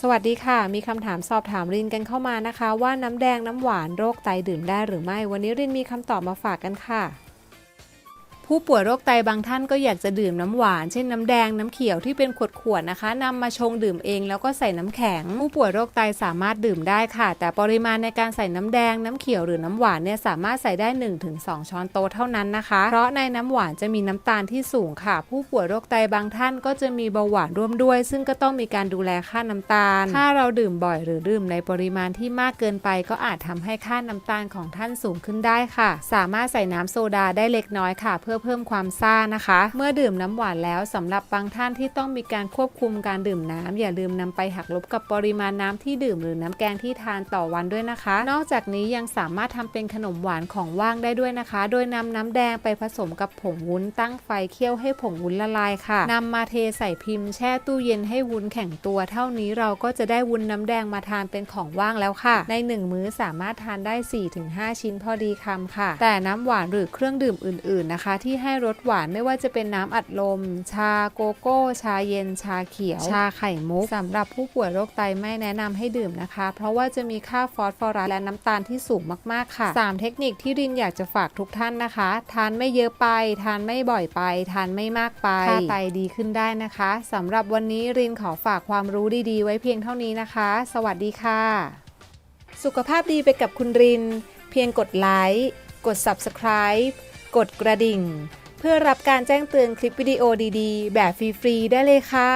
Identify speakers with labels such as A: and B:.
A: สวัสดีค่ะ มีคำถามสอบถามรินกันเข้ามานะคะ ว่าน้ำแดงน้ำหวานโรคไตดื่มได้หรือไม่ วันนี้รินมีคำตอบมาฝากกันค่ะ ผู้ป่วยโรคไตบางท่านก็อยากจะดื่มน้ำหวาน เช่นน้ำแดงน้ำเขียวที่เป็นขวดๆนะคะนำมาชงดื่มเองแล้วก็ใส่น้ำแข็ง ผู้ป่วยโรคไตสามารถดื่มได้ค่ะ แต่ปริมาณในการใส่น้ำแดงน้ำเขียวหรือน้ำหวานเนี่ยสามารถใส่ได้ 1-2 ช้อนโต๊ะเท่านั้นนะคะ เพราะในน้ำหวานจะมีน้ำตาลที่สูงค่ะ ผู้ป่วยโรคไตบางท่านก็จะมีเบาหวานร่วมด้วย ซึ่งก็ต้องมีการดูแลค่าน้ำตาล ถ้าเราดื่มบ่อยหรือดื่มในปริมาณที่มากเกินไป ก็อาจทำให้ค่าน้ำตาลของท่านสูงขึ้นได้ค่ะ สามารถใส่น้ำโซดาได้เล็กน้อยค่ะ เพื่อเพิ่มความซ่านะคะ เมื่อดื่มน้ำหวานแล้วสำหรับบางท่านที่ต้องมีการควบคุมการดื่มน้ำอย่าลืมนำไปหักลบกับปริมาณน้ำที่ดื่มหรือน้ำแกงที่ทานต่อวันด้วยนะคะ นอกจากนี้ยังสามารถทำเป็นขนมหวานของว่างได้ด้วยนะคะ โดยนำน้ำแดงไปผสมกับผงวุ้นตั้งไฟเคี่ยวให้ผงวุ้นละลายค่ะนำมาเทใส่พิมพ์แช่ตู้เย็นให้วุ้นแข็งตัว เท่านี้เราก็จะได้วุ้นน้ำแดงมาทานเป็นของว่างแล้วค่ะ ในหนึ่งมื้อสามารถทานได้ 4-5 ชิ้นพอดีคำค่ะ แต่น้ำหวานหรือเครื่องดื่มอื่น ๆนะคะที่ให้รสหวานไม่ว่าจะเป็นน้ำอัดลม ชาโกโก้ ชาเย็น ชาเขียว ชาไข่มุกสำหรับผู้ป่วยโรคไตไม่แนะนำให้ดื่มนะคะ เพราะว่าจะมีค่าฟอสฟอรัสและน้ำตาลที่สูงมากๆค่ะ 3 เทคนิคที่รินอยากจะฝากทุกท่านนะคะ ทานไม่เยอะไป ทานไม่บ่อยไป ทานไม่มากไปค่าไตดีขึ้นได้นะคะสำหรับวันนี้รินขอฝากความรู้ดีๆ ไว้เพียงเท่านี้นะคะ สวัสดีค่ะ สุขภาพดีไปกับคุณริน เพียงกดไลค์กด Subscribe กดกระดิ่ง เพื่อรับการแจ้งเตือนคลิปวิดีโอดีๆ แบบฟรีๆได้เลยค่ะ